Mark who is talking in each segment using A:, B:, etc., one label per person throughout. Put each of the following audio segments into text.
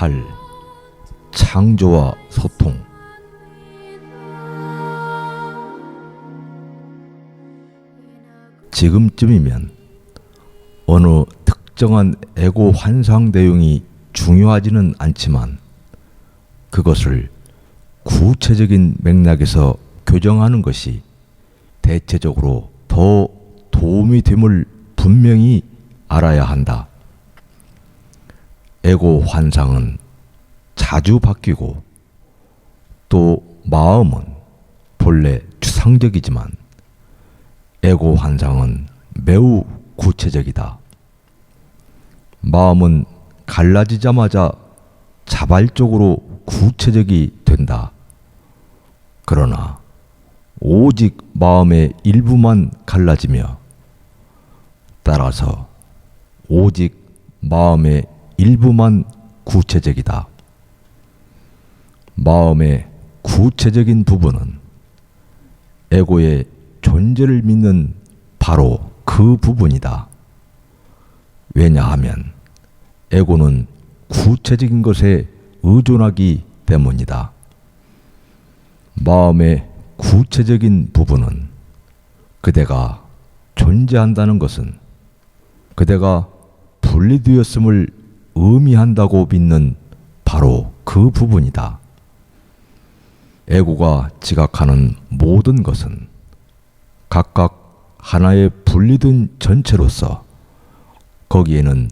A: 8. 창조와 소통 지금쯤이면 어느 특정한 에고 환상 내용이 중요하지는 않지만 그것을 구체적인 맥락에서 교정하는 것이 대체적으로 더 도움이 됨을 분명히 알아야 한다. 에고 환상은 자주 바뀌고 또 마음은 본래 추상적이지만 에고 환상은 매우 구체적이다. 마음은 갈라지자마자 자발적으로 구체적이 된다. 그러나 오직 마음의 일부만 갈라지며 따라서 오직 마음의 일부만 구체적이다. 마음의 구체적인 부분은 에고의 존재를 믿는 바로 그 부분이다. 왜냐하면 에고는 구체적인 것에 의존하기 때문이다. 마음의 구체적인 부분은 그대가 존재한다는 것은 그대가 분리되었음을 의미한다고 믿는 바로 그 부분이다. 에고가 지각하는 모든 것은 각각 하나의 분리된 전체로서 거기에는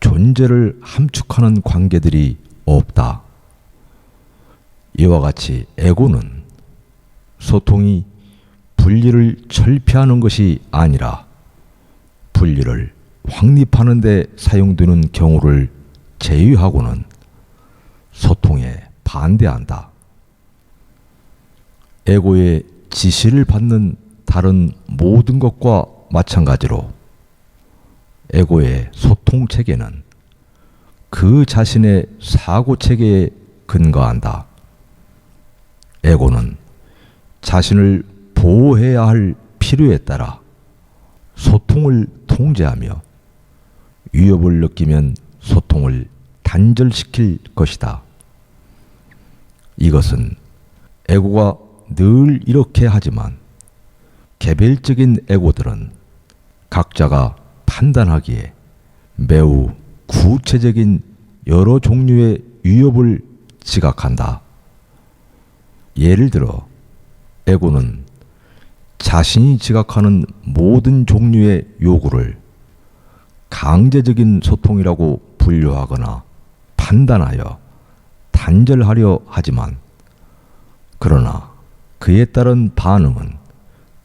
A: 존재를 함축하는 관계들이 없다. 이와 같이 에고는 소통이 분리를 철폐하는 것이 아니라 분리를 확립하는 데 사용되는 경우를 제외하고는 소통에 반대한다. 에고의 지시를 받는 다른 모든 것과 마찬가지로 에고의 소통 체계는 그 자신의 사고 체계에 근거한다. 에고는 자신을 보호해야 할 필요에 따라 소통을 통제하며 위협을 느끼면 소통을 단절시킬 것이다. 이것은 에고가 늘 이렇게 하지만 개별적인 에고들은 각자가 판단하기에 매우 구체적인 여러 종류의 위협을 지각한다. 예를 들어 에고는 자신이 지각하는 모든 종류의 요구를 강제적인 소통이라고 분류하거나 판단하여 단절하려 하지만 그러나 그에 따른 반응은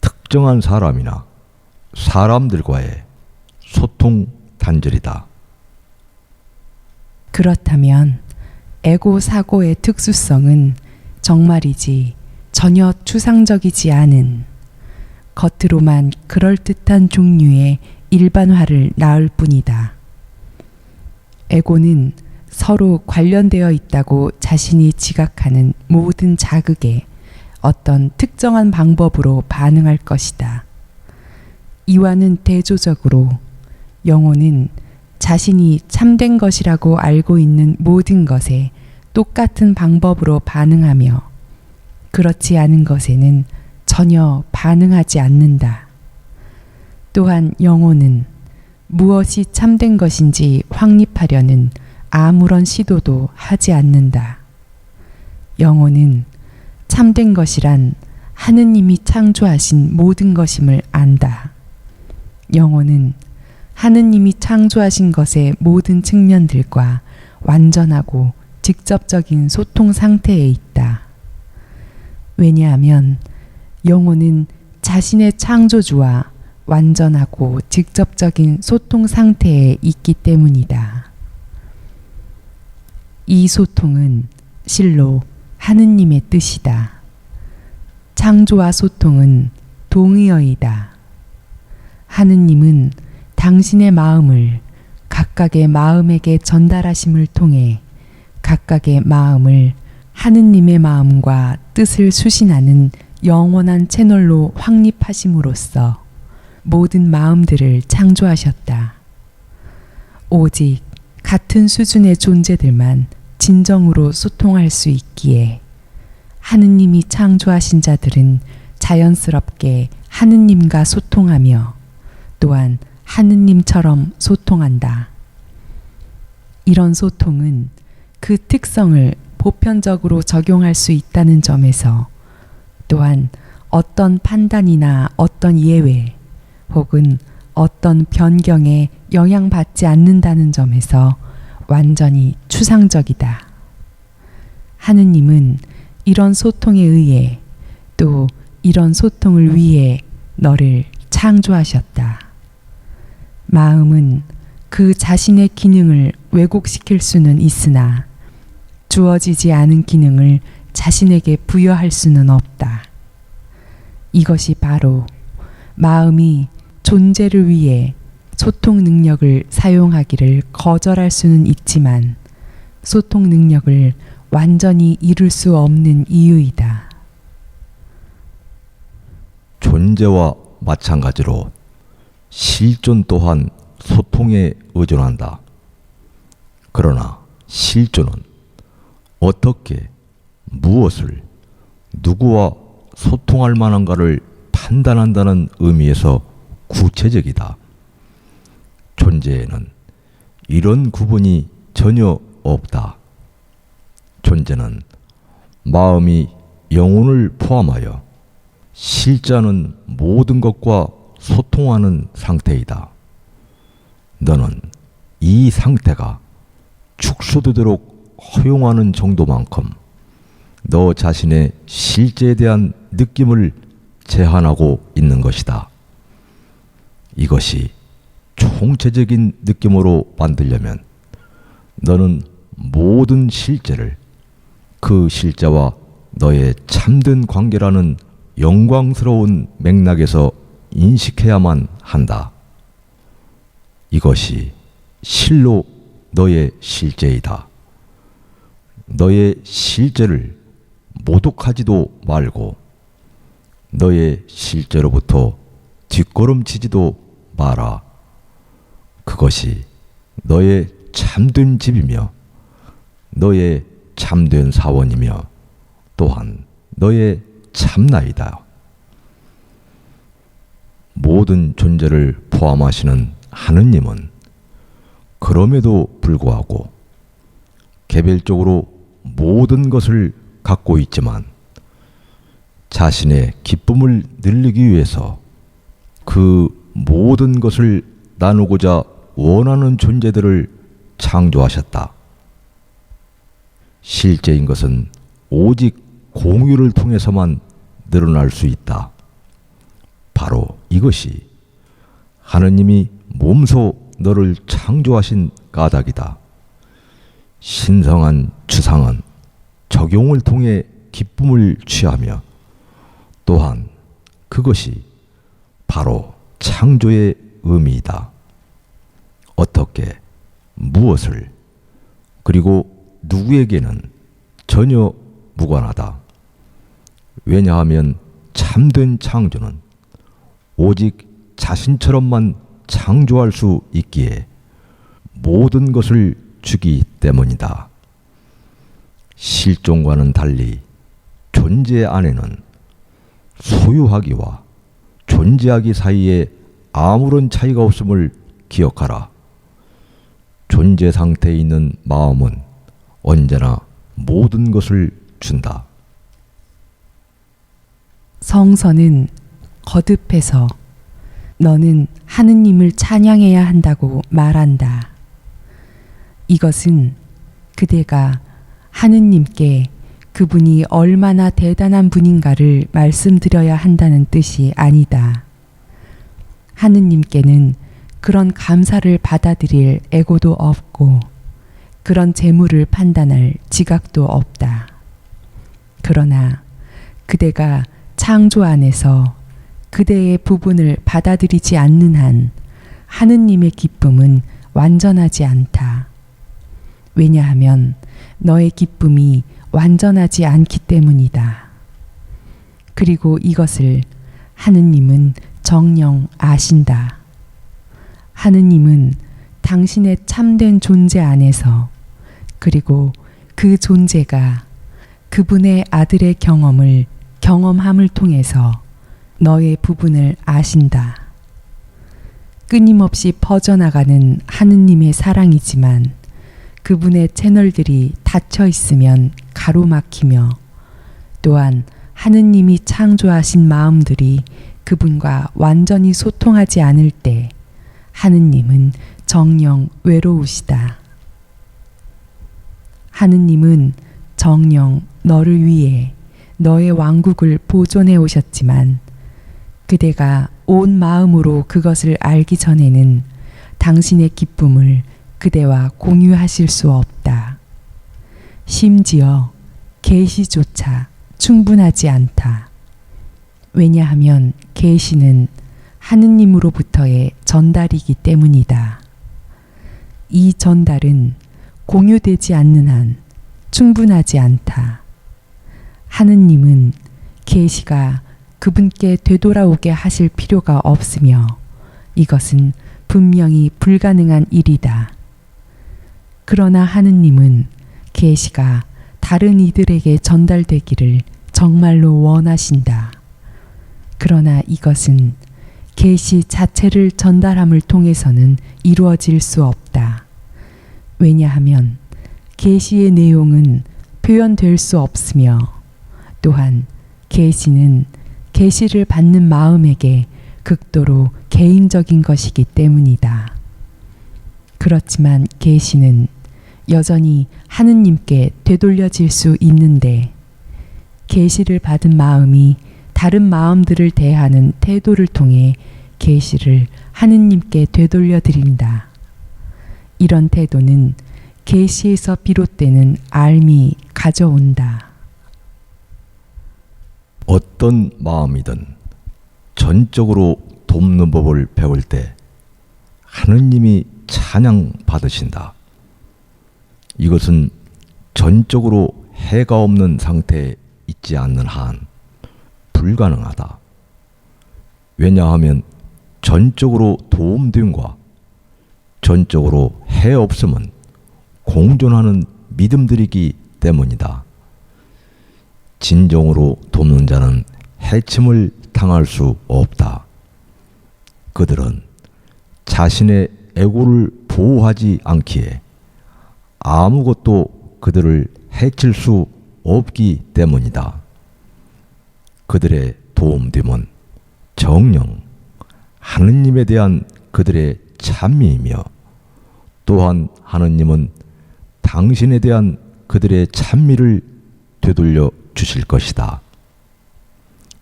A: 특정한 사람이나 사람들과의 소통 단절이다.
B: 그렇다면 에고 사고의 특수성은 정말이지 전혀 추상적이지 않은 겉으로만 그럴듯한 종류의 일반화를 낳을 뿐이다. 에고는 서로 관련되어 있다고 자신이 지각하는 모든 자극에 어떤 특정한 방법으로 반응할 것이다. 이와는 대조적으로 영혼은 자신이 참된 것이라고 알고 있는 모든 것에 똑같은 방법으로 반응하며 그렇지 않은 것에는 전혀 반응하지 않는다. 또한 영혼은 무엇이 참된 것인지 확립하려는 아무런 시도도 하지 않는다. 영혼은 참된 것이란 하느님이 창조하신 모든 것임을 안다. 영혼은 하느님이 창조하신 것의 모든 측면들과 완전하고 직접적인 소통 상태에 있다. 왜냐하면 영혼은 자신의 창조주와 완전하고 직접적인 소통 상태에 있기 때문이다. 이 소통은 실로 하느님의 뜻이다. 창조와 소통은 동의어이다. 하느님은 당신의 마음을 각각의 마음에게 전달하심을 통해 각각의 마음을 하느님의 마음과 뜻을 수신하는 영원한 채널로 확립하심으로써 모든 마음들을 창조하셨다. 오직 같은 수준의 존재들만 진정으로 소통할 수 있기에 하느님이 창조하신 자들은 자연스럽게 하느님과 소통하며 또한 하느님처럼 소통한다. 이런 소통은 그 특성을 보편적으로 적용할 수 있다는 점에서 또한 어떤 판단이나 어떤 예외 혹은 어떤 변경에 영향받지 않는다는 점에서 완전히 추상적이다. 하느님은 이런 소통에 의해 또 이런 소통을 위해 너를 창조하셨다. 마음은 그 자신의 기능을 왜곡시킬 수는 있으나 주어지지 않은 기능을 자신에게 부여할 수는 없다. 이것이 바로 마음이 존재를 위해 소통 능력을 사용하기를 거절할 수는 있지만 소통 능력을 완전히 이룰 수 없는 이유이다.
A: 존재와 마찬가지로 실존 또한 소통에 의존한다. 그러나 실존은 어떻게 무엇을 누구와 소통할 만한가를 판단한다는 의미에서 구체적이다. 존재에는 이런 구분이 전혀 없다. 존재는 마음이 영혼을 포함하여 실자는 모든 것과 소통하는 상태이다. 너는 이 상태가 축소되도록 허용하는 정도만큼 너 자신의 실제에 대한 느낌을 제한하고 있는 것이다. 이것이 총체적인 느낌으로 만들려면 너는 모든 실제를 그 실제와 너의 참된 관계라는 영광스러운 맥락에서 인식해야만 한다. 이것이 실로 너의 실제이다. 너의 실제를 모독하지도 말고 너의 실제로부터 뒷걸음치지도 마라. 그것이 너의 참된 집이며 너의 참된 사원이며 또한 너의 참나이다. 모든 존재를 포함하시는 하느님은 그럼에도 불구하고 개별적으로 모든 것을 갖고 있지만 자신의 기쁨을 늘리기 위해서 그 모든 것을 나누고자 원하는 존재들을 창조하셨다. 실제인 것은 오직 공유를 통해서만 늘어날 수 있다. 바로 이것이 하느님이 몸소 너를 창조하신 까닭이다. 신성한 주상은 적용을 통해 기쁨을 취하며 또한 그것이 바로 창조의 의미이다. 어떻게, 무엇을, 그리고 누구에게는 전혀 무관하다. 왜냐하면 참된 창조는 오직 자신처럼만 창조할 수 있기에 모든 것을 주기 때문이다. 실존과는 달리 존재 안에는 소유하기와 존재하기 사이에 아무런 차이가 없음을 기억하라. 존재 상태에 있는 마음은 언제나 모든 것을 준다.
B: 성서는 거듭해서 너는 하느님을 찬양해야 한다고 말한다. 이것은 그대가 하느님께 그분이 얼마나 대단한 분인가를 말씀드려야 한다는 뜻이 아니다. 하느님께는 그런 감사를 받아들일 애고도 없고 그런 재물을 판단할 지각도 없다. 그러나 그대가 창조 안에서 그대의 부분을 받아들이지 않는 한 하느님의 기쁨은 완전하지 않다. 왜냐하면 너의 기쁨이 완전하지 않기 때문이다. 그리고 이것을 하느님은 정령 아신다. 하느님은 당신의 참된 존재 안에서 그리고 그 존재가 그분의 아들의 경험을 경험함을 통해서 너의 부분을 아신다. 끊임없이 퍼져나가는 하느님의 사랑이지만 그분의 채널들이 닫혀 있으면 가로막히며 또한 하느님이 창조하신 마음들이 그분과 완전히 소통하지 않을 때 하느님은 정령 외로우시다. 하느님은 정령 너를 위해 너의 왕국을 보존해 오셨지만 그대가 온 마음으로 그것을 알기 전에는 당신의 기쁨을 그대와 공유하실 수 없다. 심지어 계시조차 충분하지 않다. 왜냐하면 계시는 하느님으로부터의 전달이기 때문이다. 이 전달은 공유되지 않는 한 충분하지 않다. 하느님은 계시가 그분께 되돌아오게 하실 필요가 없으며 이것은 분명히 불가능한 일이다. 그러나 하느님은 계시가 다른 이들에게 전달되기를 정말로 원하신다. 그러나 이것은 계시 자체를 전달함을 통해서는 이루어질 수 없다. 왜냐하면 계시의 내용은 표현될 수 없으며 또한 계시는 계시를 받는 마음에게 극도로 개인적인 것이기 때문이다. 그렇지만 계시는 여전히 하느님께 되돌려질 수 있는데 계시를 받은 마음이 다른 마음들을 대하는 태도를 통해 계시를 하느님께 되돌려 드린다. 이런 태도는 계시에서 비롯되는 알미 가져온다.
A: 어떤 마음이든 전적으로 돕는 법을 배울 때 하느님이 찬양 받으신다. 이것은 전적으로 해가 없는 상태에 있지 않는 한 불가능하다. 왜냐하면 전적으로 도움됨과 전적으로 해 없음은 공존하는 믿음들이기 때문이다. 진정으로 돕는 자는 해침을 당할 수 없다. 그들은 자신의 애고를 보호하지 않기에 아무것도 그들을 해칠 수 없기 때문이다. 그들의 도움됨은 정령 하느님에 대한 그들의 찬미이며 또한 하느님은 당신에 대한 그들의 찬미를 되돌려 주실 것이다.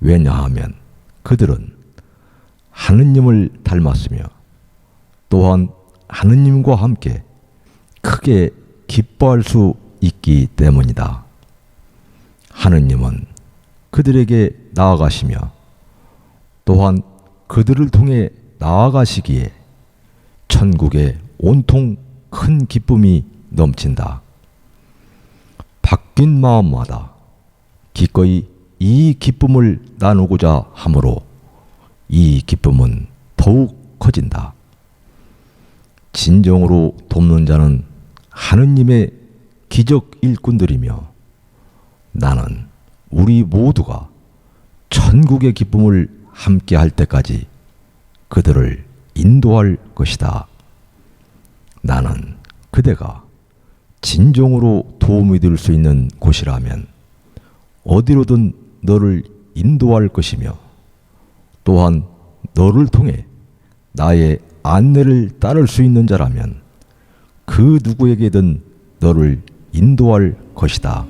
A: 왜냐하면 그들은 하느님을 닮았으며 또한 하느님과 함께 크게 기뻐할 수 있기 때문이다. 하느님은 그들에게 나아가시며 또한 그들을 통해 나아가시기에 천국에 온통 큰 기쁨이 넘친다. 바뀐 마음마다 기꺼이 이 기쁨을 나누고자 하므로 이 기쁨은 더욱 커진다. 진정으로 돕는 자는 하느님의 기적 일꾼들이며 나는 우리 모두가 천국의 기쁨을 함께 할 때까지 그들을 인도할 것이다. 나는 그대가 진정으로 도움이 될 수 있는 곳이라면 어디로든 너를 인도할 것이며 또한 너를 통해 나의 안내를 따를 수 있는 자라면 그 누구에게든 너를 인도할 것이다.